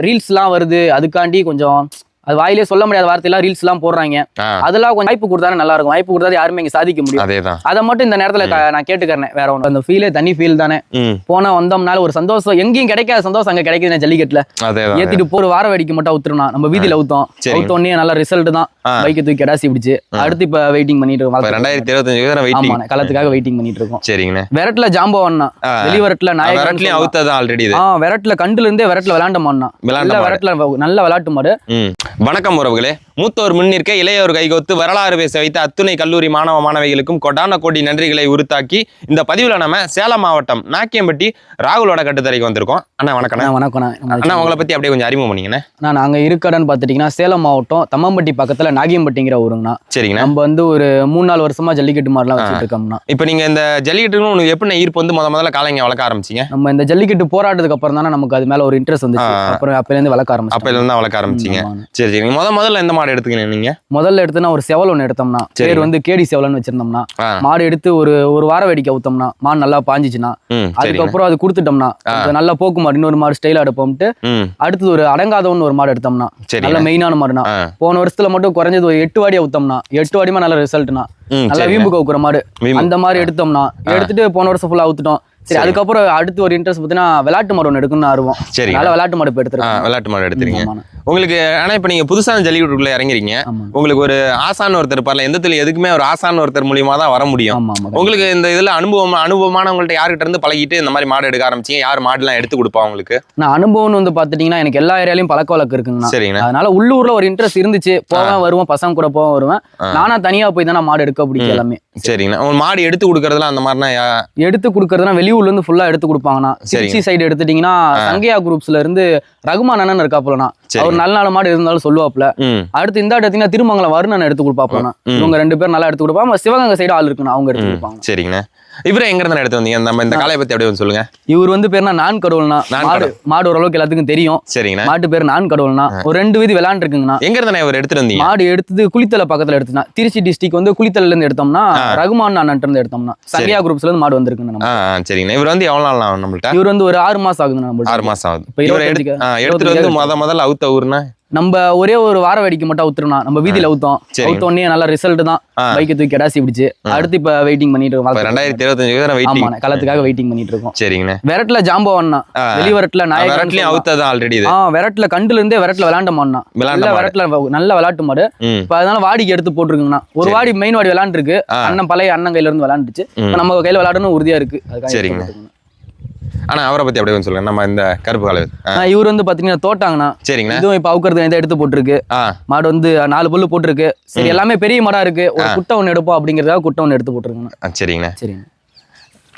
ரீல்ஸ்லாம் வருது அதுக்காண்டி கொஞ்சம் அது வாயிலே சொல்ல முடியாத வார்த்தையெல்லாம் ரீல்ஸ்லாம் போடுறாங்க. ஆ, அதெல்லாம் கொஞ்சம் வாய்ப்பு கொடுத்தாலே நல்லா இருக்கும். வாய்ப்பு கொடுத்தா யாருமே இங்க சாதிக்க முடியும். அதை மட்டும் இந்த நேரத்துல நான் கேட்டுக்கிறேன் வேற ஒன்று அந்த ஃபீலே தனி ஃபீல் தானே. போனா வந்தோம்னால ஒரு சந்தோஷம். எங்கேயும் கிடைக்காத சந்தோஷம் அங்க கிடைக்குது ஜல்லிக்கட்டுல. ஏத்திட்டு போற வார வேடிக்கை மட்டும் அவுத்துருனா நம்ம வீதியில அவுத்தோம். சரிங்க. அவுத்தோடனே நல்ல ரிசல்ட் தான். பைக்கை தூக்கி கடாசி பிடிச்சு அடுத்து இப்ப வெயிட்டிங் பண்ணிட்டு இருக்கோம். ரெண்டாயிரத்தி இருபத்தஞ்சு களத்துக்காக வெயிட்டிங் பண்ணிட்டு இருக்கோம். சரிங்கண்ணே. விரட்டுல ஜாம்பவான்னா ஆ. வெளிவரட்டுல நாயகன் விரட்லயும் அவுத்தது ஆல்ரெடி விரட்டுல கண்டுல இருந்தே விரட்டுல மாடு. விரட்டுல நல்ல விளாட்டு மாடு. வணக்கம் உறவுகளே. மூத்தோர் முன்னிற்க இளையோர் கைகோத்து வரலாறு பேச வைத்த அத்துணை கல்லூரி மாணவ மாணவிகளுக்கும் கொடான கோடி நன்றிகளை உருத்தாக்கி இந்த பதிவுல நம்ம சேலம் மாவட்டம் நாக்கியம்பட்டி ராகுலோட கட்டுத்தரைக்கு வந்திருக்கோம். அண்ணா வணக்கம் வணக்கம் அண்ணா உங்களை பத்தி அப்படியே கொஞ்சம் அறிமுகம் பண்ணீங்கண்ணே அண்ணா நாங்க இருக்கடன்னு பாத்துட்டீங்கன்னா சேலம் மாவட்டம் தம்மம்பட்டி பக்கத்துல நாகியம்பட்டிங்கிற ஊருங்கண்ணா. சரிங்கண்ணா. நம்ம வந்து ஒரு மூணு நாலு வருஷமா ஜல்லிக்கட்டு மாடுலாம் வச்சுட்டு இருக்கோம்னா இப்போ நீங்க இந்த ஜல்லிக்கட்டுன்னு உங்களுக்கு எப்படி ஈர்ப்பு வந்து முத முதல்ல காலைங்க வளர்க்க ஆரம்பிச்சீங்க? நம்ம இந்த ஜல்லிக்கட்டு போராட்டத்துக்கு அப்புறம் தானே நமக்கு அது மேல ஒரு இன்ட்ரெஸ்ட் வந்துச்சு. ஆ. அப்புறம் அப்பல இருந்து வளர்க்க அப்ப ஆரம்பிச்சோம் இருந்து தான் வளர்க்க ஆரம்பிச்சீங்க சரி சரி முத முதல்ல எந்த மாடு எடுத்துக்கணும் நீங்க? முதல்ல எடுத்துனா ஒரு செவல் ஒன்று எடுத்தோம்னா. பேர் வந்து கேடி செவலன்னு வச்சிருந்தோம்னா. மாடு எடுத்து ஒரு ஒரு வார வேடிக்கை ஊத்தோம்னா மாடு நல்லா பாஞ்சிச்சுன்னா அதுக்கப்புறம் அது கொடுத்துட்டோம்னா நல்லா போக்கு மாடு இன்னொரு மாடு ஸ்டைலா எடுப்போம்ட்டு அடுத்தது ஒரு அடங்காதவன் ஒரு மாடு எடுத்தோம்னா நல்ல மெயினான மாடுனா. போன வருஷத்துல மட்டும் குறைஞ்சது ஒரு எட்டு வாடி ஊத்தோம்னா எட்டு வாடிமா நல்ல ரிசல்ட்னா நல்லா வீம்பு கவுக்குற மாடு. அந்த மாதிரி எடுத்தோம்னா எடுத்துட்டு போன வருஷம் ஃபுல்லா ஊத்துட்டோம். சரி சரி. அதுக்கப்புறம் அடுத்து ஒரு இன்ட்ரெஸ்ட் பார்த்தீங்கன்னா விளையாட்டு மாடு ஒன்று எடுக்கணும்னு ஆர்வம். சரிங்க. அதனால விளையாட்டு மாடு இப்போ எடுத்துருக்கோம். விளையாட்டு மாடு ஆமாண்ணா. உங்களுக்கு ஆனா இப்ப நீங்க புதுசா ஜல்லிக்கட்டுக்குள்ள இறங்குறீங்க உங்களுக்கு ஒரு ஆசான் ஒருத்தர் பாருல எந்த தொழில் எதுக்குமே ஒரு ஆசான் ஒருத்தர் மூலியமா தான் வர முடியும். உங்களுக்கு இந்த இதுல அனுபவம் அனுபவமானவங்கள்ட்ட யார்கிட்ட இருந்து பழகிட்டு இந்த மாதிரி மாடு எடுக்க ஆரம்பிச்சீங்க? யார் மாடுலாம் எடுத்து கொடுப்பா உங்களுக்கு? நான் அனுபவம்னு வந்து பாத்துட்டீங்கன்னா எனக்கு எல்லா ஏரியாலையும் பழக்க வழக்கம் இருக்குங்கண்ணா. சரிங்கண்ணா. அதனால உள்ளூர்ல ஒரு இன்ட்ரெஸ்ட் இருந்துச்சு. போவேன் வருவேன் பசங்க கூட போவேன் வருவேன். நானா தனியா போய் தானே மாடு எடுக்க பிடிக்கும் எல்லாமே. சரிங்கண்ணா. உங்க மாடு எடுத்து கொடுக்கறதுல அந்த மாதிரினா எடுத்து கொடுக்கறதுனா வெளியூர்ல இருந்து ஃபுல்லா எடுத்து கொடுப்பாங்கண்ணா. சரிங்க. திருச்சி சைடு எடுத்துட்டீங்கன்னா சங்கையா குரூப்ஸ்ல இருந்து ரகுமான் அண்ணன் இருக்காப்புலண்ணா. சரிங்க. அவர் நல்ல நல்ல மாடு இருந்தாலும் சொல்லுவாப்புல. ம். அடுத்து இந்த எடுத்தீங்கன்னா திருமங்கலம் வருணன் எடுத்து கொடுப்பாப்புலண்ணா ம். இவங்க ரெண்டு பேரும் நல்லா எடுத்து கொடுப்பாங்க. சிவகங்கை சைடு ஆள் இருக்குண்ணா அவங்க எடுத்து கொடுப்பாங்க. சரிங்கண்ணா. இவரை எங்க இருந்து எடுத்து வந்தீங்க? நம்ம இந்த காலையை பத்தி அப்படியே வந்து சொல்லுங்க. இவர் வந்து பேர்னா நான் கடவுள்னா. நான் மாடு மாடு ஓரளவுக்கு எல்லாத்துக்கும் தெரியும். சரிங்கண்ணா. மாட்டு பேர் நான் கடவுள்னா. ஒரு ரெண்டு வீதி விளையாண்டுருக்குங்கண்ணா எங்க இருந்தா இவர் எடுத்துட்டு வந்தீங்க? மாடு எடுத்தது குளித்தலை பக்கத்துல எடுத்துனா. திருச்சி டிஸ்ட்ரிக்ட் வந்து குளித்தலைல இருந்து எடுத்தோம்னா ரகுமான் அண்ணன் இருந்து எடுத்தோம்னா. சங்கையா குரூப்ஸ்ல இருந்து மாடு வந்திருக்குங்க நம்ம. ஆ ஆ, சரிங்கண்ணா. இவர் வந்து எவ்வளவு நாள் நம்மள்ட்ட? இவர் வந்து ஒரு ஆறு மாசம் ஆகுது நம்ம ஆறு மாசம் ஆகுது. இப்ப எடுத்து எடுத்துட்டு வந்து முத முதல்ல அவுத்த ஊர்னா நம்ம ஒரே ஒரு வார வேடிக்கை மட்டும் அவுத்துருனா நம்ம வீதியில சரிங்க. அவுத்தோடனே நல்ல ரிசல்ட் தான். பைக்கை தூக்கி கடாசி பிடிச்சு அடுத்து இப்ப வெயிட்டிங் பண்ணிட்டு இருக்கோம். ரெண்டாயிரத்தி இருபத்தஞ்சு களத்துக்காக வெயிட்டிங் பண்ணிட்டு இருக்கோம். சரிங்கண்ணா. விரட்டுல ஜாம்பவான்னா ஆ. வெளிவரட்டுல நாயகன் விரட்லயும் அவுத்தது ஆல்ரெடி ஆ விரட்டுல கண்டுல இருந்தே விரட்டுல விளாண்ட மாடுனா நல்ல மாடு. விரட்டுல நல்ல விளாட்டு மாடு. இப்ப அதனால வாடிக்கு எடுத்து போட்டிருக்குங்கண்ணா. ஒரு. வாடி மெயின் வாடி விளாண்டுருக்கு. அண்ணன் பழைய அண்ணன் கையில இருந்து விளாண்டுச்சு. நம்ம கையில விளாடணும் உறுதியா இருக்கு. சரிங்க. போட்டுருக்கோங்க. ஆனா அவரை பத்தி அப்படியே சொல்லுங்க. நம்ம இந்த கருப்பு காலை ஆ, ஆ, இவர் வந்து பாத்தீங்கன்னா தோட்டாங்கண்ணா. சரிங்கண்ணா. இதுவும் இப்ப அவுக்கிறது எந்த எடுத்து போட்டிருக்கு. மாடு வந்து நாலு புல்லு போட்டிருக்கு. சரி எல்லாமே பெரிய மாடா இருக்கு. ஒரு குட்டை ஒன்று எடுப்போம் அப்படிங்கிறதுக்காக குட்டை ஒன்று எடுத்து போட்டிருக்கேன் ஆ, சரிங்கண்ணா. சரிங்க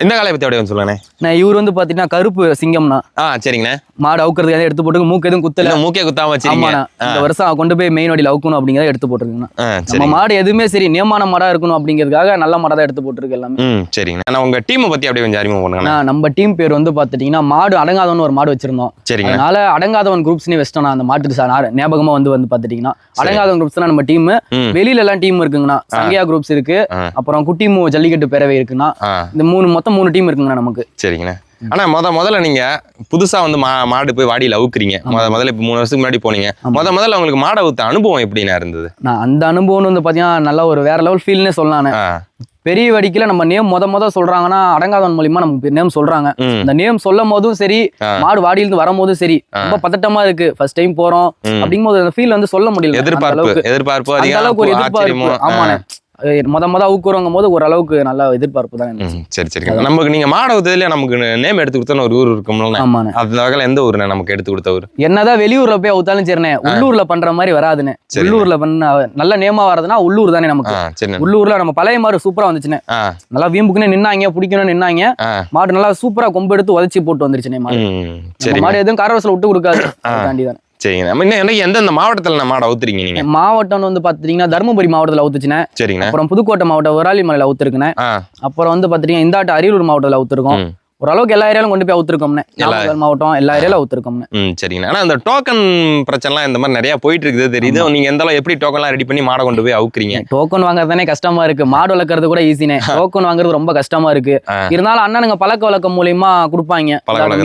இந்த காலையை பத்தி அப்படியே சொல்லுங்கண்ணே நான் இவர் வந்து பாத்தீங்கன்னா கருப்பு சிங்கம்னா ஆ சரிங்கண்ணா. மாடு அவுக்கிறது எதாவது எடுத்து போட்டு மூக்கு எதுவும் குத்தல. மூக்கே குத்தாம வச்சிருக்கீங்க. இந்த வருஷம் கொண்டு போய் மெயின் வண்டியில் அவுக்கணும் அப்படிங்கிறத எடுத்து போட்டிருக்கேங்கண்ணா. நம்ம சரி மாடு எதுவுமே சரி நியமான மாடா இருக்கணும் அப்படிங்கிறதுக்காக நல்ல மாடா தான் எடுத்து போட்டிருக்கு எல்லாமே. ம் சரிங்கண்ணா. ஆனா உங்க டீமை பத்தி அப்படியே கொஞ்சம் அறிமுகம் பண்ணுங்கண்ணா. ஆனா, நம்ம டீம் பேர் வந்து பாத்துட்டீங்கன்னா மாடு அடங்காதவன் ஒரு மாடு வச்சிருந்தோம். சரிங்கண்ணா. அதனால அடங்காதவன் குரூப்ஸ்னே வச்சிட்டோம் அந்த மாட்டுக்கு சா- நா- ஞாபகமா வந்து வந்து பாத்துட்டீங்கன்னா. அடங்காதவன் குரூப்ஸ் நம்ம டீம் ம். வெளியில எல்லாம் டீம் இருக்குங்கண்ணா சங்கையா குரூப்ஸ் இருக்கு. அப்புறம் குட்டிமு ஜல்லிக்கட்டு பேரவை இருக்குண்ணா. ஆ. இந்த மூணு மொத்தம் மூணு டீம் இருக்குங்கண்ணா நமக்கு. சரிங்கண்ணா. ஆனா முத முதல்ல நீங்க புதுசா வந்து மா மாடு போய் வாடியில அவுக்குறீங்க. முத முதல்ல இப்ப மூணு வருஷத்துக்கு முன்னாடி போனீங்க. முத முதல்ல உங்களுக்கு மாடை ஊத்த அனுபவம் எப்படிண்ணா இருந்தது? நான் அந்த அனுபவம் வந்து பாத்தீங்கன்னா நல்ல ஒரு வேற லெவல் ஃபீல்னே சொல்லலாம் பெரிய வடிக்கையில நம்ம நேம் முத முத சொல்றாங்கன்னா அடங்காதவன் மூலியமா நமக்கு நேம் சொல்றாங்க. ம். அந்த நேம் சொல்லும் போதும் சரி. மாடு வாடியிலிருந்து வரும்போதும் சரி ரொம்ப பதட்டமா இருக்கு. ஃபர்ஸ்ட் டைம் போறோம். ம். அப்படிங்கும்போது அந்த ஃபீல் வந்து சொல்ல முடியல. எதிர்பார்ப்பு எதிர்பார்ப்பு அந்த அதிகம் அளவுக்கு ஒரு எதிர்பார்ப்பு. ஆமாண்ணே. முத முத அவுக்குறவங்க போது ஓரளவுக்கு நல்ல எதிர்பார்ப்பு தான் சரி சரி. நமக்கு நீங்க மாடை ஊத்ததுல நமக்கு நேம் எடுத்து கொடுத்தா ஒரு ஊர் இருக்கும்ல. ஆமாண்ணே. அந்த வகையில எந்த ஊருண்ணே நமக்கு எடுத்து கொடுத்த ஊர்? என்னதான் வெளியூர்ல போய் அவுத்தாலும் சரிண்ணே உள்ளூர்ல பண்ற மாதிரி சரி. உள்ளூர்ல பண்ண நல்ல நேமா வரதுன்னா உள்ளூர் தானே நமக்கு. உள்ளூர்ல நம்ம பழைய மாதிரி சூப்பரா வந்துச்சுண்ணே. ஆ. நல்லா வீம்புக்குன்னு நின்னாங்க பிடிக்கணும்னு நின்னாங்க. மாடு நல்லா சூப்பரா கொம்பு எடுத்து உதச்சி போட்டு வந்துருச்சுண்ணே மாடு. மாடு எதுவும் காரவசல விட்டு கொடுக்காது. அதுக்காண்டி தானே சரிங்க. நம்ம இன்னும் எந்தெந்த மாவட்டத்துல மாடை ஊத்துறீங்க நீங்க? மாவட்டம் வந்து பாத்தீங்கன்னா தருமபுரி மாவட்டத்துல அவுத்துச்சுனே சரிங்கண்ணா அப்புறம் புதுக்கோட்டை மாவட்டம் விராலிமலையில அவுத்துருக்குனே ஆ. அப்புறம் வந்து பாத்தீங்கன்னா இந்தாட்ட அரியலூர் மாவட்டத்துல அவுத்துருக்கோம். ஓரளவுக்கு எல்லா ஏரியாலும் கொண்டு போய் அவுத்துருக்கோம்னே மாவட்டம் எல்லா ஏரியாலும் அவுத்துருக்கோம்னே ம் சரிங்கண்ணா. ஆனா அந்த டோக்கன் பிரச்சனைலாம் இந்த மாதிரி நிறைய போயிட்டு இருக்குது தெரியுது நீங்க எந்த எப்படி டோக்கன்லாம் ரெடி பண்ணி மாடை கொண்டு போய் அவுக்குறீங்க? டோக்கன் வாங்குறதுனே கஷ்டமா இருக்கு. மாடு வளர்க்கறது கூட ஈஸினே டோக்கன் வாங்குறது ரொம்ப கஷ்டமா இருக்கு. இருந்தாலும் அண்ணனுங்க பழக்க வழக்கம் மூலியமா கொடுப்பாங்க.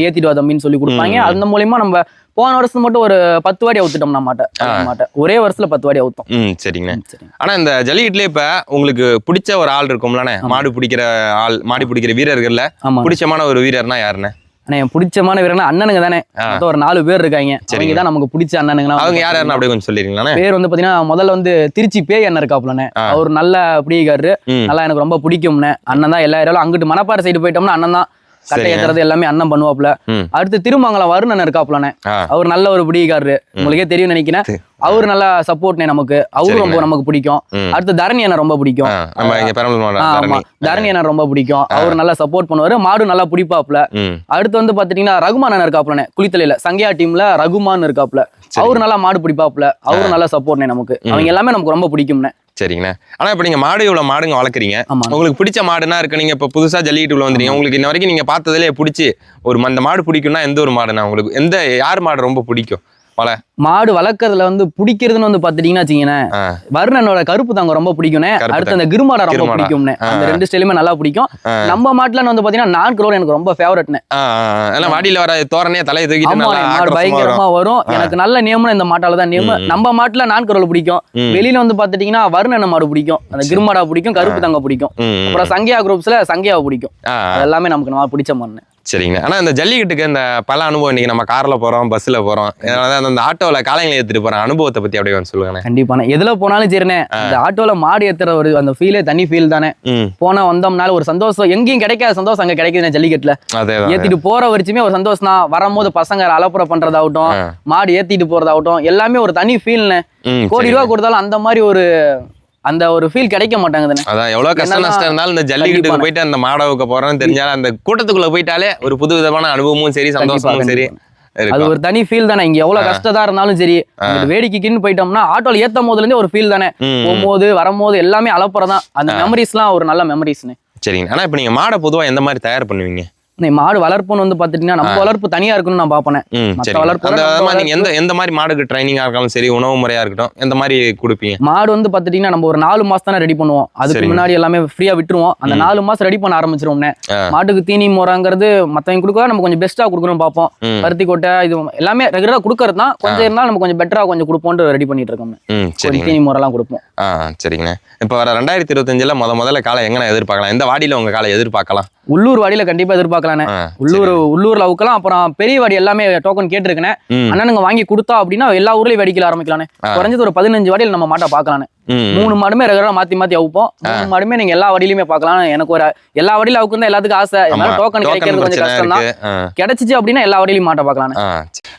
ஏத்திட்டு வா தம்பின்னு சொல்லி கொடுப்பாங்க. அந்த மூலியமா நம்ம போன வருஷம் மட்டும் ஒரு பத்து வாடி அவுத்துட்டோம் நான் மாட்டை ஆ. மாட்டை ஒரே வருஷத்துல பத்து வாடி அவுத்தோம். ம் சரிங்கண்ணே ஆனா இந்த ஜல்லிக்கட்டுல இப்ப உங்களுக்கு பிடிச்ச ஒரு ஆள் இருக்கும்லண்ணே? மாடு பிடிக்கிற ஆள் மாடு பிடிக்கிற வீரர்கள்ல பிடிச்சமான ஒரு வீரர்னா யாருண்ணே? ஆனா என் பிடிச்சமான வீரனா அண்ணனுங்க தானே. ஒரு நாலு பேர் இருக்காங்க. சரிங்க. தான் நமக்கு பிடிச்ச அண்ணனுங்க அவங்க யார் யாருன்னு அப்படியே கொஞ்சம் சொல்லிடுங்களாண்ணே பேர் வந்து பாத்தீங்கன்னா முதல்ல வந்து திருச்சி பேய் அண்ணன் இருக்காப்புலண்ணே. ஆ. அவர் நல்ல பிடிக்காரு நல்லா எனக்கு ரொம்ப பிடிக்கும்னே அண்ணன் தான் எல்லா ஏரியாலும் அங்கிட்டு மணப்பாறை சைடு போயிட்டோம்னா அண்ணன் தான் கட்டை. ஏத்துறது எல்லாமே அண்ணன் பண்ணுவாப்புல. ம். அடுத்து திருமங்கலம் வருணன் இருக்காப்புலண்ணே. ஆ. அவர் நல்ல ஒரு பிடிக்காரு உங்களுக்கே தெரியும் நினைக்கிறேன். அவர் நல்லா சப்போர்ட்னே நமக்கு. அவரும் ரொம்ப. நமக்கு பிடிக்கும். அடுத்து தரணி அண்ணன் ரொம்ப பிடிக்கும். ஆமா. தரணி அண்ணன் ரொம்ப பிடிக்கும். அவர் நல்லா சப்போர்ட் பண்ணுவாரு. மாடு நல்லா பிடிப்பாப்ல அடுத்து வந்து பாத்தீங்கன்னா ரகுமான் அண்ணன் இருக்காப்புலண்ணே. குளித்தலையில. சங்கையா டீம்ல ரகுமான் இருக்காப்புல. அவரு நல்லா மாடு பிடிப்பாப்ல அவரும் நல்லா சப்போர்ட்னே நமக்கு. அவங்க எல்லாமே நமக்கு ரொம்ப பிடிக்கும்னே சரிங்கண்ணே. ஆனா இப்ப நீங்க மாடு இவ்வளவு மாடுங்க வளர்க்குறீங்க. உங்களுக்கு பிடிச்ச மாடுனா இருக்கு. நீங்க இப்ப புதுசா ஜல்லிக்கட்டுக்குள்ள வந்துறீங்க உங்களுக்கு இன்ன வரைக்கும் நீங்க பார்த்ததுலயே பிடிச்சி ஒரு அந்த மாடு பிடிக்கும்னா எந்த ஒரு மாடுனா உங்களுக்கு? எந்த யார் மாடு ரொம்ப பிடிக்கும்? மாடு வளர்க்கறதுல வந்து பிடிக்கிறதுன்னு வந்து பாத்துட்டீங்கன்னா வச்சுக்கீங்களேன் ஆ, வருணனோட கருப்பு தாங்க ரொம்ப பிடிக்கும்னே. கருப்பு அடுத்து அந்த கிருமாடா ரொம்ப. பிடிக்கும்னே. அந்த ரெண்டு ஸ்டைலுமே நல்லா பிடிக்கும். நம்ம மாட்டுல வந்து பாத்தீங்கன்னா நான் க்ரோர் எனக்கு ரொம்ப ஃபேவரட்னு வாடியில வர தோரணையே தலையை தூக்கிட்டு பயங்கரமா வரும். எனக்கு நல்ல நியமனம் இந்த மாட்டால தான் நியமம் ம். நம்ம மாட்டுல நான் குரல் பிடிக்கும். வெளியில வந்து பாத்துட்டீங்கன்னா வருணன மாடு பிடிக்கும். அந்த கிருமாடா பிடிக்கும் கருப்பு தங்க பிடிக்கும். அப்புறம் சங்கியா குரூப்ஸ்ல சங்கியாவை பிடிக்கும். எல்லாமே நமக்கு நம்ம பிடிச்ச மண்ணு சரிங்க ஆனா இந்த ஜல்லிக்கட்டுக்கு இந்த பல அனுபவம் இன்னைக்கு நம்ம கார்ல போறோம் பஸ்ல போறோம். அதனால அந்த ஆட்டோல காலைங்களை ஏத்துட்டு போற அனுபவத்தை பத்தி அப்படியே கொஞ்சம் சொல்லுங்கண்ணே. கண்டிப்பாண்ணே எதுல போனாலும் சரிண்ணே. அந்த ஆட்டோல மாடு ஏத்துற ஒரு அந்த ஃபீலே தனி ஃபீல் தானே. ம். போனா வந்தோம்னால ஒரு சந்தோஷம். எங்கேயும் கிடைக்காத சந்தோஷம் அங்க கிடைக்குதுண்ணே ஜல்லிக்கட்டுல. அதே தான். ஏத்திட்டு போற வரைக்குமே ஒரு சந்தோஷம் தான் வரும்போது பசங்க அலப்புற பண்றதாகட்டும் ஆ. மாடு ஏத்திட்டு போறதாகட்டும் எல்லாமே ஒரு தனி ஃபீல்னு ம் கோடி. ரூபா கொடுத்தாலும் அந்த மாதிரி ஒரு அந்த ஒரு ஃபீல் கிடைக்க மாட்டாங்குதுண்ணே. அதான் எவ்வளவு என்னன்னா, நஷ்டம் இருந்தாலும் இந்த ஜல்லிக்கட்டுக்கு. போயிட்டு அந்த மாடவுக்கு போறோம்னு தெரிஞ்சாலும் அந்த கூட்டத்துக்குள்ள போயிட்டாலே ஒரு புது விதமான அனுபவமும் சரி சந்தோஷமும் சரி அது ஒரு தனி ஃபீல் தானே. இங்க எவ்வளவு கஷ்டதா இருந்தாலும் சரி வேடிக்கைக்குன்னு போயிட்டோம்னா ஆட்டோல ஏத்தும் போதுல இருந்தே ஒரு ஃபீல் தானே. போகும்போது வரும்போது எல்லாமே அலப்புறம் தான் அந்த மெமரிஸ்லாம் ஒரு நல்ல மெமரிஸ்னு சரிங்க. ஆனா இப்ப நீங்க மாடை பொதுவா எந்த மாதிரி தயார் பண்ணுவீங்க? மாடு வளர்ப்புன்னு வந்து பாத்துட்டீங்கன்னா நம்ம வளர்ப்பு தனியா இருக்குன்னு நான் பாப்பேன் நீங்க எந்த எந்த மாதிரி மாடுக்கு ட்ரைனிங்கா இருக்காலும் சரி உணவு முறையா இருக்கட்டும் எந்த மாதிரி கொடுப்பீங்க? மாடு வந்து பாத்துட்டீங்கன்னா நம்ம ஒரு நாலு மாசம் தானே ரெடி பண்ணுவோம். அதுக்கு. முன்னாடி எல்லாமே ஃப்ரீயா விட்டுருவோம். அந்த நாலு மாசம் ரெடி பண்ண ஆரம்பிச்சிருவோம்னே. மாட்டுக்கு தீனி முறைங்கிறது மத்தவங்க கொடுக்க நம்ம கொஞ்சம் பெஸ்ட்டா கொடுக்கணும் பார்ப்போம். பருத்தி கொட்டை இது எல்லாமே ரெகுலரா கொடுக்கறது தான். கொஞ்சம் இருந்தாலும் நம்ம கொஞ்சம் பெட்டரா கொஞ்சம் கொடுப்போம்னு ரெடி பண்ணிட்டு இருக்கோம் தீனி முறைலாம் கொடுப்போம். சரிங்கண்ணே. இப்போ வர ரெண்டாயிரத்தி இருபத்தஞ்சுல முத முதல்ல காலை எங்கன எதிர்பார்க்கலாம்? எந்த வாடியில உங்க காலை எதிர்பார்க்கலாம்? உள்ளூர் வாடியில கண்டிப்பா எதிர்பார்க்கலானே ஆ, உள்ளூர் உள்ளூர்ல அவுக்கலாம் அப்புறம் பெரிய வாடி எல்லாமே டோக்கன் கேட்டிருக்கேன் அண்ணனுங்க வாங்கி கொடுத்தா அப்படின்னா எல்லா ஊர்லயும் வெடிக்கல ஆரம்பிக்கலானே. குறைஞ்சது ஒரு பதினஞ்சு வாடியில் நம்ம மாட்டை பார்க்கலானே ம், மூணு மாடுமே ரெகுலரா மாத்தி மாத்தி அவுப்போம். மூணு மாடுமே நீங்க எல்லா வடியிலுமே பார்க்கலாம். எனக்கு ஒரு எல்லா வடியில அவுக்கு தான் எல்லாத்துக்கும் ஆசை. இருந்தாலும் டோக்கன் கிடைக்கிறது கொஞ்சம் கஷ்டம் தான் கிடைச்சிச்சு அப்படின்னா எல்லா வடியிலையும் மாட்டை.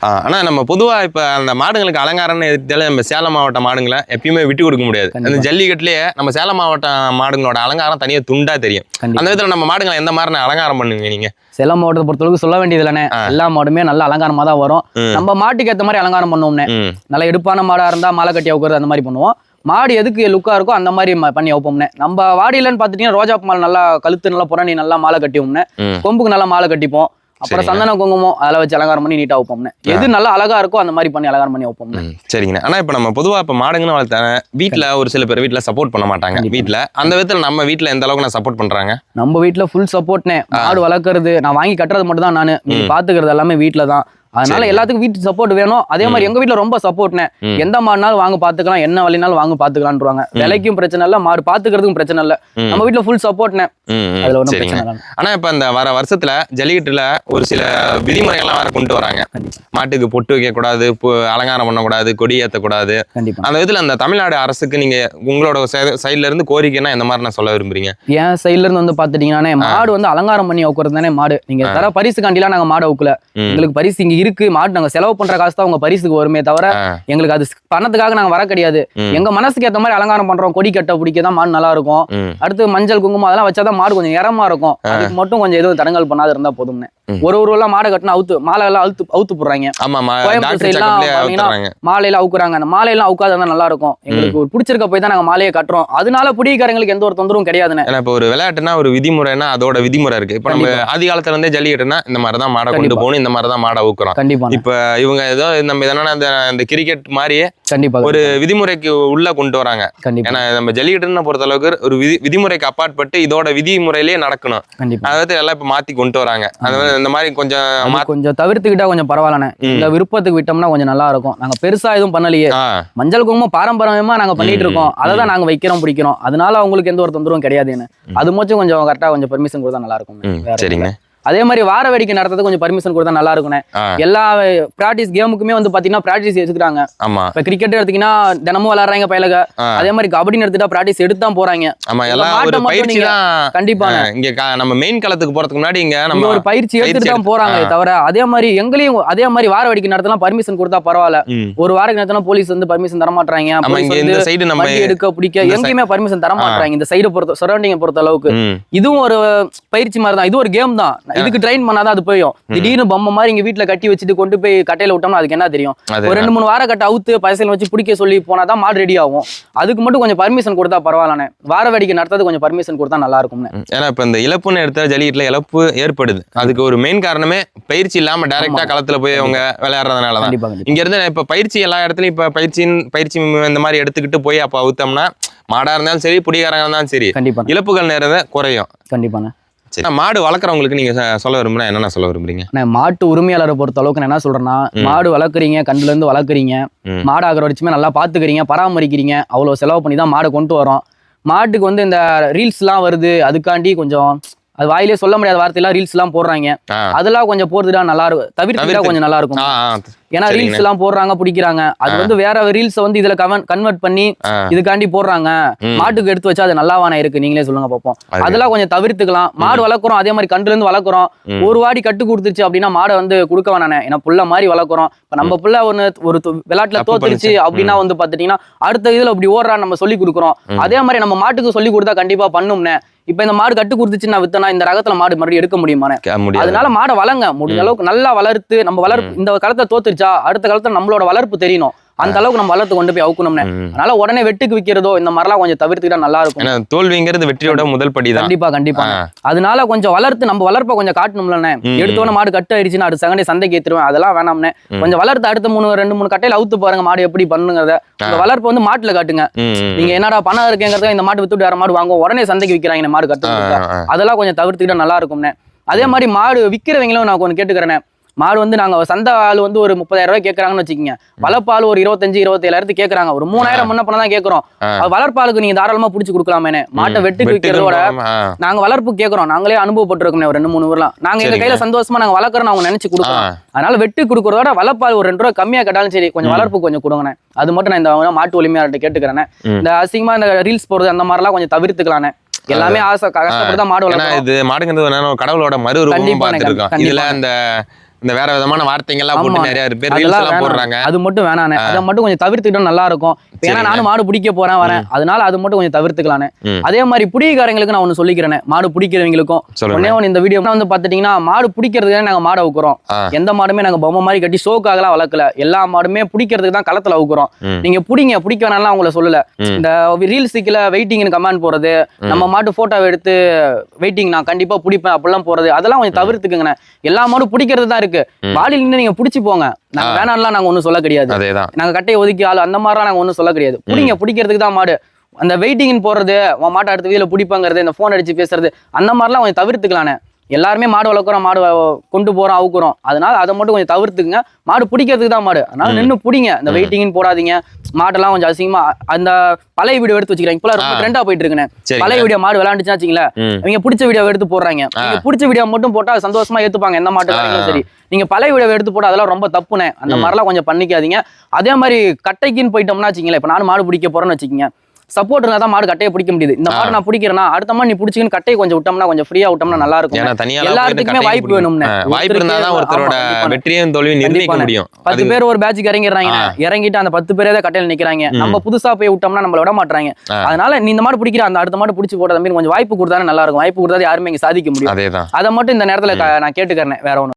ஆ, ஆனா நம்ம பொதுவா இப்ப அந்த மாடுங்களுக்கு அலங்காரம்னு எடுத்தாலே நம்ம சேலம் மாவட்ட மாடுங்களை எப்பயுமே விட்டு கொடுக்க முடியாது. அந்த. ஜல்லிக்கட்டுலயே நம்ம சேலம் மாவட்ட மாடுங்களோட அலங்காரம் தனியா துண்டா தெரியும். அந்த விதத்துல நம்ம மாடுங்களை எந்த மாதிரி அலங்காரம் பண்ணுவீங்க நீங்க? சேலம் மாவட்டத்தை பொறுத்தளவுக்கு சொல்ல வேண்டியது இல்லைண்ணே ஆ. எல்லா மாடுமே நல்ல அலங்காரமா தான் வரும். நம்ம மாட்டுக்கு ஏத்த மாதிரி அலங்காரம் பண்ணுவோம்னே நல்ல எடுப்பான மாடா இருந்தா மாலை கட்டி அவுக்குறது அந்த மாதிரி பண்ணுவோம். மாடு எதுக்கு லுக்கா இருக்கோ அந்த மாதிரி பண்ணி வைப்போம்னே நம்ம வாடியிலன்னு பாத்துட்டீங்கன்னா ரோஜா மாலை நல்லா கழுத்து நல்லா புறணி நல்லா மாலை கட்டிவோம்னே கொம்புக்கு நல்லா மாலை கட்டிப்போம். அப்புறம் சரிங்க. சந்தன குங்குமம் அதில் வச்சு அலங்காரம் பண்ணி நீட்டா வைப்போம்னே எது நல்லா அழகா இருக்கோ அந்த மாதிரி பண்ணி அலங்காரம் பண்ணி வைப்போம்னே ம், சரிங்கண்ணா. ஆனா இப்ப நம்ம பொதுவா இப்ப மாடுங்கன்னு வளர்த்தாங்க வீட்ல ஒரு சில பேர் வீட்ல சப்போர்ட் பண்ண மாட்டாங்க. வீட்ல. அந்த விதத்துல நம்ம வீட்ல எந்த அளவுக்கு நான் சப்போர்ட் பண்றாங்க? நம்ம வீட்ல ஃபுல் சப்போர்ட்னே மாடு வளர்க்கறது நான் வாங்கி கட்டுறது மட்டும் தான் நானு. நீ பாத்துக்கிறது எல்லாமே வீட்ல தான். அதனால. எல்லாத்துக்கும் வீட்டு சப்போர்ட் வேணும். அதே மாதிரி எங்க வீட்ல ரொம்ப சப்போர்ட்னே. எந்த மாடுனாலும் வாங்க பாத்துக்கலாம் என்ன வழினாலும் வாங்க பாத்துக்கலாம்ன்றாங்க விலைக்கும் பிரச்சனை இல்ல மாடு பாத்துக்கிறதுக்கும் பிரச்சனை இல்ல. நம்ம வீட்ல ஃபுல் சப்போர்ட்னே அதுல ஒன்றும் பிரச்சனை இல்லை. ஆனா இப்ப இந்த வர வருஷத்துல ஜல்லிக்கட்டுல ஒரு சில விதிமுறைகள்லாம் வேற கொண்டு வராங்க. மாட்டுக்கு பொட்டு வைக்க கூடாது அலங்காரம் பண்ணக்கூடாது கொடி ஏத்தக்கூடாது. கண்டிப்பா. அந்த விதத்துல அந்த தமிழ்நாடு அரசுக்கு நீங்க உங்களோட சைடுல இருந்து கோரிக்கைன்னா இந்த மாதிரி நான் சொல்ல விரும்புறீங்க? என் சைடுல இருந்து வந்து பாத்துட்டீங்கன்னா மாடு வந்து அலங்காரம் பண்ணி வைக்கிறது தானே மாடு. நீங்க தர பரிசு காண்டிலாம் நாங்க மாடு வைக்கல. ம். எங்களுக்கு பரிசு இங்க இருக்கு மாடு நாங்க செலவு பண்ற காசு தான் உங்க பரிசுக்கு வருமே தவிர எங்களுக்கு அது பணத்துக்காக நாங்க வர கிடையாது. எங்க மனசுக்கு ஏத்த மாதிரி அலங்காரம் பண்றோம் கொடி கட்ட பிடிக்க தான் மாடு நல்லா இருக்கும். அடுத்து மஞ்சள் குங்குமம் அதெல்லாம் வச்சாதான் மாடு கொஞ்சம் இரமா இருக்கும். அதுக்கு மட்டும் கொஞ்சம் எதுவும் தடங்கல் பண்ணாத இருந்தா போதும்னு. ஒரு ஒரு எல்லாம் மாடை கட்டினா அவுத்து மாலை எல்லாம் அவுத்து அவுத்து போடுறாங்க. கோயம்புத்தூர் ஊத்துறாங்க மாலையில அவுக்குறாங்க. அந்த மாலையெல்லாம் அவுக்காதான் நல்லா இருக்கும். எங்களுக்கு ஒரு பிடிச்சிருக்க போய் தான் நாங்க மாலையை கட்டுறோம். அதனால பிடிக்காரங்களுக்கு எந்த ஒரு தொந்தரவும் கிடையாதுண்ணே ஏன்னா இப்போ ஒரு விளையாட்டுனா ஒரு விதிமுறைனா அதோட விதிமுறை இருக்கு. இப்போ நம்ம ஆதி காலத்துல இருந்தே ஜல்லிக்கட்டுனா இந்த மாதிரி தான் மாடை கொண்டு. போகணும் இந்த மாதிரி தான் மாடை ஊக்குறோம் கண்டிப்பா இப்ப இவங்க ஏதோ நம்ம எதனா அந்த அந்த கிரிக்கெட் மாதிரியே கண்டிப்பா ஒரு விதிமுறைக்கு உள்ள கொண்டு வராங்க. கண்டிப்பா. ஏன்னா நம்ம ஜல்லிக்கட்டுன்னு பொறுத்த அளவுக்கு ஒரு விதி விதிமுறைக்கு அப்பாற்பட்டு இதோட விதிமுறையிலேயே நடக்கணும். கண்டிப்பா. அதாவது எல்லாம் இப்ப மாத்தி கொண்டு வராங்க. அது வந்து இந்த மாதிரி கொஞ்சம் கொஞ்சம் தவிர்த்துக்கிட்டா கொஞ்சம் பரவாயில்லண்ணே. இந்த விருப்பத்துக்கு விட்டோம்னா கொஞ்சம் நல்லா இருக்கும். நாங்க பெருசா எதுவும் பண்ணலையே. மஞ்சள் குங்குமம் பாரம்பரியமா நாங்க பண்ணிட்டு இருக்கோம். அதை தான் நாங்க வைக்கிறோம் பிடிக்கிறோம். அதனால அவங்களுக்கு எந்த ஒரு தொந்தரவும் கிடையாதுன்னு. அது மட்டும் கொஞ்சம் கரெக்டா கொஞ்சம் பெர்மிஷன் கொடுத்தா நல்லா இருக்கும் சரிங்க. அதே மாதிரி வார வேடிக்கை நடத்துறது கொஞ்சம் பர்மிஷன் கொடுத்தா நல்லா இருக்கும்ண்ணே ஆ, எல்லா பிராக்டிஸ் கேமுக்குமே வந்து பாத்தீங்கன்னா பிராக்டிஸ் எடுத்துக்கிறாங்க. ஆமா. இப்ப கிரிக்கெட் எடுத்தீங்கன்னா தினமும் விளையாடுறாங்க பயிலக. அதே மாதிரி கபடி எடுத்துட்டா பிராக்டிஸ் எடுத்து தான். போறாங்க கண்டிப்பா இங்க நம்ம மெயின் களத்துக்கு போறதுக்கு முன்னாடி இங்க நம்ம ஒரு பயிற்சி எடுத்துட்டு தான் போறாங்க தவிர அதே மாதிரி எங்களையும் அதே மாதிரி வார வேடிக்கை நடத்தலாம் பர்மிஷன் கொடுத்தா பரவாயில்ல. ஒரு வாரம் நடத்தினா போலீஸ் வந்து பர்மிஷன் தர மாட்டாங்க இந்த சைடு நம்ம எடுக்க பிடிக்க எங்கேயுமே பர்மிஷன் தர மாட்டாங்க இந்த சைடு பொறுத்த சரௌண்டிங் பொறுத்த அளவுக்கு இதுவும் ஒரு பயிற்சி மாதிரி தான் இது ஒரு கேம் தான். இதுக்கு ட்ரெயின் பண்ணாதான் அது போயும். திடீர்னு பொம்மை மாதிரி இங்க வீட்ல கட்டி வச்சுட்டு கொண்டு போய் கட்டையில விட்டோம்னா அதுக்கு என்ன தெரியும்? ஒரு ரெண்டு மூணு வார கட்டை அவுத்து பரிசல் வச்சு பிடிக்க சொல்லி போனாதான் மாடு ரெடி ஆகும். அதுக்கு மட்டும் கொஞ்சம் பர்மிஷன் கொடுத்தா பரவாயில்லண்ணே. வார வேடிக்கை நடத்துறது கொஞ்சம் பர்மிஷன் கொடுத்தா நல்லா இருக்கும்னு ம். ஏன்னா இப்ப இந்த இழப்புன்னு எடுத்த ஜல்லிக்கட்டுல இழப்பு ஏற்படுது. அதுக்கு ஒரு மெயின் காரணமே பயிற்சி இல்லாம டைரக்டா. களத்துல போய் அவங்க விளையாடுறதுனால தான் இங்க இருந்து இப்ப பயிற்சி எல்லா இடத்துலயும் இப்ப பயிற்சியின் பயிற்சி இந்த மாதிரி எடுத்துக்கிட்டு போய் அப்ப அவுத்தோம்னா மாடா இருந்தாலும் சரி புடிகாரங்க இருந்தாலும் சரி கண்டிப்பா இழப்புகள் நேரம் குறையும். கண்டிப்பாண்ணே. சரி. மாடு வளர்க்குறவங்களுக்கு நீங்க சொல்ல விரும்புனா என்னென்ன சொல்ல விரும்புறீங்க? நான் மாட்டு உரிமையாளரை பொறுத்த அளவுக்கு நான் என்ன சொல்றேன்னா. மாடு வளர்க்குறீங்க கண்டுல இருந்து வளர்க்குறீங்க. மாடு ஆகிற வரைக்குமே நல்லா பாத்துக்கிறீங்க பராமரிக்கிறீங்க அவ்வளவு செலவு பண்ணி தான் மாடை கொண்டு வரோம். மாட்டுக்கு வந்து இந்த ரீல்ஸ்லாம் வருது அதுக்காண்டி கொஞ்சம் அது வாயிலே சொல்ல முடியாத வார்த்தையெல்லாம் ரீல்ஸ்லாம் போடுறாங்க. ஆ. அதெல்லாம் கொஞ்சம் போறதுடா நல்லா இருக்கும் தவிர்த்துட்டா தவிர்த்து- கொஞ்சம் நல்லா இருக்கும். ஏன்னா. ரீல்ஸ் எல்லாம் போடுறாங்க பிடிக்கிறாங்க. அது வந்து வேற ரீல்ஸ் வந்து இதுல கன்வெர்ட் பண்ணி. இதுக்காண்டி போடுறாங்க. மாட்டுக்கு எடுத்து வச்சா அது நல்லாவான இருக்கு? நீங்களே சொல்லுங்க பார்ப்போம். அது- அதெல்லாம் கொஞ்சம் தவிர்த்துக்கலாம். மாடு வளர்க்குறோம் அதே மாதிரி கண்டுல இருந்து வளர்க்குறோம். ஒரு வாடி கட்டு கொடுத்துருச்சு அப்படின்னா மாடை வந்து கொடுக்க வேணானே ஏன்னா புள்ள மாதிரி வளர்க்குறோம். இப்ப நம்ம புள்ள ஒண்ணு ஒரு விளையாட்டுல தோத்துருச்சு. அப்படின்னா வந்து பாத்துட்டீங்கன்னா அடுத்த இதுல இப்படி ஓடுறா நம்ம சொல்லி கொடுக்குறோம். அதே மாதிரி நம்ம மாட்டுக்கு சொல்லி கொடுத்தா கண்டிப்பா பண்ணும்னே. இப்ப இந்த மாடு கட்டு கொடுத்துச்சு நான் வித்தனா இந்த ரகத்துல மாடு மறுபடியும் எடுக்க முடியுமானே? முடியாது. அதனால மாடை வளங்க முடிஞ்ச. அளவுக்கு நல்லா வளர்த்து நம்ம வளர்ப்பு இந்த காலத்துல தோத்துருச்சா அடுத்த காலத்துல நம்மளோட வளர்ப்பு தெரியணும். அந்த அளவுக்கு நம்ம வளர்த்து கொண்டு போய் அவுக்கணும்னே. அதனால உடனே வெட்டுக்கு விக்கிறதோ இந்த மாதிரிலாம் கொஞ்சம் தவிர்த்துக்கிட்டா நல்லா இருக்கும். தோல்விங்கிறது வெற்றியோட முதல் படிதான். கண்டிப்பா கண்டிப்பா. அதனால கொஞ்சம் வளர்த்து நம்ம வளர்ப்ப கொஞ்சம் காட்டணும்லண்ணே. எடுத்தோட மாடு கட்டு ஆயிடுச்சுன்னா அடுத்த சங்கடே சந்தைக்கு ஏத்துருவேன் அதெல்லாம் வேணாம்னே. கொஞ்சம் வளர்த்து அடுத்த மூணு ரெண்டு மூணு கட்டையில அவுத்து பாருங்க மாடு எப்படி பண்ணுங்கிறத. இந்த வளர்ப்பு வந்து மாட்டுல காட்டுங்க. நீங்க என்னடா பணம் இருக்கேங்கிறத இந்த மாடு வித்துட்டு வேற மாடு வாங்குவோம். உடனே சந்தைக்கு விக்கிறாங்க இந்த மாடு கட்டு. அதெல்லாம் கொஞ்சம் தவிர்த்துக்கிட்டா நல்லா இருக்கும்ண்ணே அதே மாதிரி மாடு விக்கிறவங்களும் நான் கொஞ்சம் கேட்டுக்கிறேனே. மாடு வந்து நாங்க சந்தை ஆள் வந்து ஒரு முப்பதாயிரம் ரூபாய் கேட்கறாங்கன்னு வச்சுக்கோங்க. வளர்ப்பால் ஒரு இருபத்தஞ்சு இருபத்தேழாயிரத்து கேட்கறாங்க ஒரு மூணாயிரம் முன்ன பண்ண தான் கேட்கறோம் ஆ. அது வளர்ப்பாலுக்கு நீங்க தாராளமா புடிச்சு கொடுக்கலாமேனே. மாட்டை வெட்டுக்கு விற்கிறதோட போகாம, ஆ. நாங்க வளர்ப்பு கேட்கறோம் நாங்களே அனுபவப்பட்டிருக்கோம் ஒரு ரெண்டு மூணு ஊர்லாம். நாங்க எங்க சரிங்க. கையில சந்தோஷமா நாங்க வளர்க்குறோம் அவங்க நினைச்சு கொடுக்கறோம். அதனால வெட்டு கொடுக்கறதோட வளர்ப்பால் ஒரு ரெண்டு ரூபா கம்மியா கேட்டாலும் சரி கொஞ்சம். வளர்ப்பு கொஞ்சம் கொடுங்கண்ணே. அது மட்டும் நான் இந்த மாட்டு உரிமையாளர்கிட்ட கேட்டுக்கிறேனே. இந்த அசிங்கமா இந்த ரீல்ஸ் போறது அந்த மாதிரிலாம் கொஞ்சம் தவிர்த்துக்கலானே எல்லாமே ஆசை கஷ்டப்பட்டு தான் மாடு ஏன்னா வளர்க்குறோம். இது மாடுங்கிறது கடவுளோட மறு கண்டிப்பாண்ணே, பார்த்துருக்கோம். இதுல அந்த இந்த வேற விதமான வார்த்தைகள்லாம் போட்டு. நிறைய பேர் ரீல்ஸ் அதெல்லாம் எல்லாம் வேணாம். போடுறாங்க. அது மட்டும் வேணானே அதை மட்டும் கொஞ்சம் தவிர்த்துக்கிட்டா நல்லா இருக்கும் ஏன்னா. நானும் மாடு பிடிக்க போறேன் வரேன். அதனால அது மட்டும் கொஞ்சம் தவிர்த்துக்கலானே. அதே மாதிரி புடிகாரங்களுக்கு நான் ஒண்ணு சொல்லிக்கிறேனே. மாடு பிடிக்கிறவங்களுக்கும். ஒன்னே ஒன்று இந்த வீடியோ வந்து பாத்துட்டீங்கன்னா மாடு பிடிக்கிறதுக்கு நாங்க மாடை வைக்கிறோம் ஆ. எந்த மாடுமே நாங்க பொம்மை மாதிரி கட்டி ஷோக்காகலாம் வளர்க்கல. எல்லா மாடுமே பிடிக்கிறதுக்கு தான் களத்துல அவுக்குறோம். நீங்க பிடிங்க பிடிக்க வேணாம்லாம் அவங்கள சொல்லல. இந்த ரீல்ஸுக்குல வெயிட்டிங்னு கமெண்ட் போறது நம்ம மாட்டு போட்டோ எடுத்து வெயிட்டிங் நான் கண்டிப்பா பிடிப்பேன் அப்படிலாம் போறது அதெல்லாம் கொஞ்சம் தவிர்த்துக்குங்கண்ணே. எல்லா மாடும் பிடிக்கிறது தான் இருக்கு. வாடியில் நின்று நீங்க பிடிச்சி போங்க. நாங்க. வேணாம்லாம் நாங்க ஒண்ணும் சொல்ல கிடையாது. நாங்க கட்டையை ஒதுக்கி ஆள் அந்த மாதிரிலாம் நாங்க ஒண்ணும் சொல்ல கிடையாது. பிடிங்க பிடிக்கிறதுக்கு தான் மாடு. அந்த வெயிட்டிங் போறது உன் மாட்டை அடுத்த வீதியில பிடிப்பாங்கிறது இந்த ஃபோன் அடிச்சு பேசுறது அந்த மாதிரிலாம் கொஞ்சம் தவிர்த்துக்கலானே. எல்லாருமே மாடு வளர்க்குறோம் மாடு கொண்டு போறோம் அவுக்குறோம். அதனால அதை மட்டும் கொஞ்சம் தவிர்த்துக்குங்க. மாடு பிடிக்கிறதுக்கு தான் மாடு. அதனால. நின்று பிடிங்க. இந்த வெயிட்டிங்னு போடாதீங்க. மாட்டெல்லாம் கொஞ்சம் அசிங்கமா அந்த பழைய வீடியோ எடுத்து வச்சுக்கிறேன். இப்பெல்லாம் ரொம்ப. ட்ரெண்டா போயிட்டு சரிங்க. பழைய வீடியோ மாடு விளையாண்டுச்சுன்னா வச்சுங்களேன். அவங்க பிடிச்ச வீடியோ எடுத்து போடுறாங்க. நீங்க பிடிச்ச வீடியோ மட்டும் போட்டா சந்தோஷமா ஏத்துப்பாங்க எந்த ஆ. சரி. நீங்க பழைய வீடியோ எடுத்து போட்டா அதெல்லாம் ரொம்ப தப்புனே அந்த. மாதிரிலாம் கொஞ்சம் பண்ணிக்காதீங்க. அதே மாதிரி கட்டைக்குன்னு போயிட்டோம்னா வச்சுங்களேன் இப்ப நானும் மாடு பிடிக்க போறேன்னு வச்சுக்கோங்க. சப்போர்ட் இருந்தா தான் மாடு கட்டையை பிடிக்க முடியுது இந்த மாடு. நான் பிடிக்கிறேன்னா அடுத்த மாதிரி நீ பிடிச்சின்னு கட்டையை கொஞ்சம் விட்டோம்னா கொஞ்சம் ஃப்ரீயா விட்டோம்னா நல்லா இருக்கும் எல்லாத்துக்குமே வாய்ப்பு வேணும்னே. வாய்ப்பு இருந்தா தான் ஒருத்தரோட. வெற்றியும் தோல்வியும் நிர்ணயிக்க. முடியும் பத்து பேர் ஒரு பேட்சுக்கு இறங்கிடுறாங்க. இறங்கிட்டு அந்த பத்து பேரே தான் கட்டையில நிக்கிறாங்க. நம்ம புதுசா போய் விட்டோம்னா நம்மள விட மாட்டாங்க. அதனால நீ இந்த மாடு பிடிக்கிற அந்த அடுத்த மாடு பிடிச்சி போட்ட தம்பி கொஞ்சம் வாய்ப்பு கொடுத்தாலே நல்லா இருக்கும் வாய்ப்பு கொடுத்தாது யாருமே இங்க சாதிக்க முடியும் அதை மட்டும் இந்த நேரத்துல நான் கேட்டுக்கிறேன் வேற ஒண்ணு